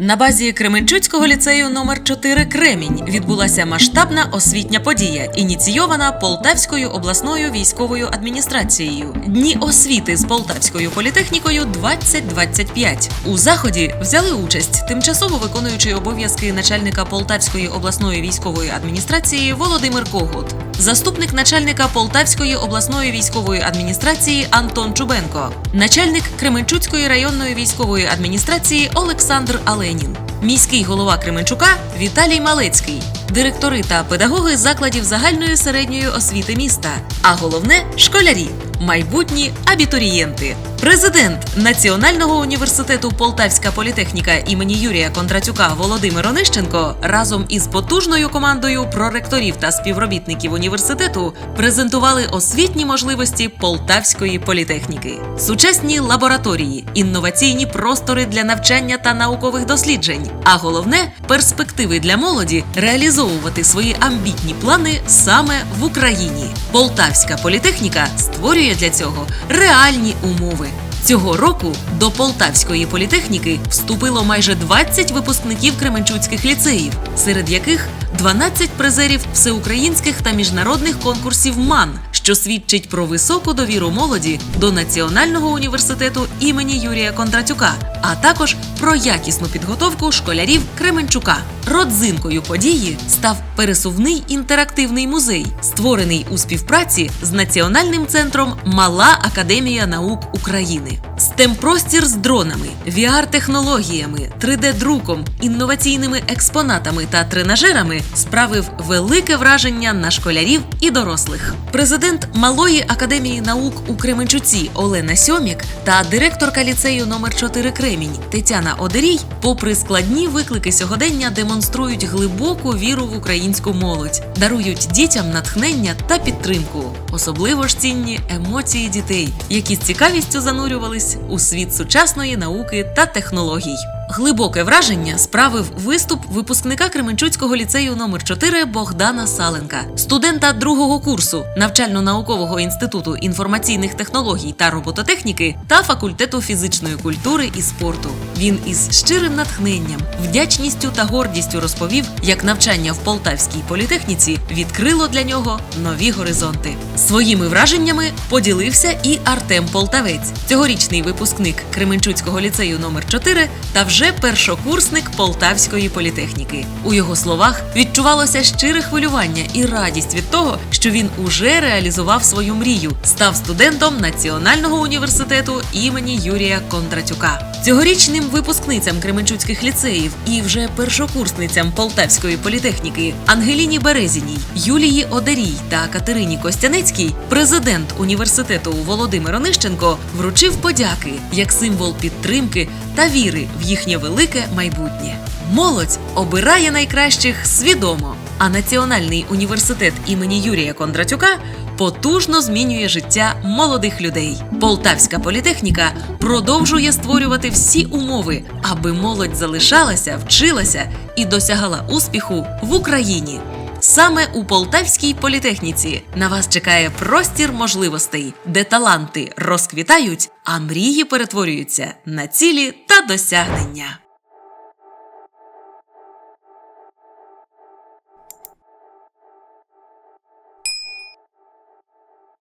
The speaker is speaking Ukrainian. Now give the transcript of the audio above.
На базі Кременчуцького ліцею номер 4 Кремінь відбулася масштабна освітня подія, ініційована Полтавською обласною військовою адміністрацією. Дні освіти з Полтавською політехнікою 2025. У заході взяли участь тимчасово виконуючий обов'язки начальника Полтавської обласної військової адміністрації Володимир Когут, заступник начальника Полтавської обласної військової адміністрації Антон Чубенко, начальник Кременчуцької районної військової адміністрації Олександр Аленін, міський голова Кременчука Віталій Малецький, директори та педагоги закладів загальної середньої освіти міста, а головне школярі, майбутні абітурієнти. Президент Національного університету Полтавська політехніка імені Юрія Кондратюка Володимир Онищенко разом із потужною командою проректорів та співробітників університету презентували освітні можливості Полтавської політехніки, сучасні лабораторії, інноваційні простори для навчання та наукових досліджень. А головне перспективи для молоді реалізовувати свої амбітні плани саме в Україні. Полтавська політехніка створює для цього реальні умови. Цього року до Полтавської політехніки вступило майже 20 випускників Кременчуцьких ліцеїв, серед яких 12 призерів всеукраїнських та міжнародних конкурсів МАН, що свідчить про високу довіру молоді до Національного університету імені Юрія Кондратюка, а також про якісну підготовку школярів Кременчука. Родзинкою події став пересувний інтерактивний музей, створений у співпраці з Національним центром Мала Академія наук України. STEM-простір з дронами, VR-технологіями, 3D-друком, інноваційними експонатами та тренажерами справив велике враження на школярів і дорослих. Президент Малої академії наук у Кременчуці Олена Сьомік та директорка ліцею номер 4 Кремінь Тетяна Одерій, попри складні виклики сьогодення, демонструють глибоку віру в українську молодь, дарують дітям натхнення та підтримку. Особливо ж цінні емоції дітей, які з цікавістю занурювались у світ сучасної науки та технологій. Глибоке враження справив виступ випускника Кременчуцького ліцею номер 4 Богдана Саленка, студента другого курсу навчально-наукового інституту інформаційних технологій та робототехніки та факультету фізичної культури і спорту. Він із щирим натхненням, вдячністю та гордістю розповів, як навчання в Полтавській політехніці відкрило для нього нові горизонти. Своїми враженнями поділився і Артем Полтавець, цьогорічний випускник Кременчуцького ліцею номер 4 та вже першокурсник Полтавської політехніки. У його словах відчувалося щире хвилювання і радість від того, що він уже реалізував свою мрію, став студентом Національного університету імені Юрія Кондратюка. Цьогорічним випускницям Кременчуцьких ліцеїв і вже першокурсницям Полтавської політехніки Ангеліні Березіній, Юлії Одарій та Катерині Костянецькій президент університету Володимир Онищенко вручив подяки як символ підтримки та віри в їхнє велике майбутнє. Молодь обирає найкращих свідомо. А Національний університет імені Юрія Кондратюка потужно змінює життя молодих людей. Полтавська політехніка продовжує створювати всі умови, аби молодь залишалася, вчилася і досягала успіху в Україні. Саме у Полтавській політехніці на вас чекає простір можливостей, де таланти розквітають, а мрії перетворюються на цілі досягнення.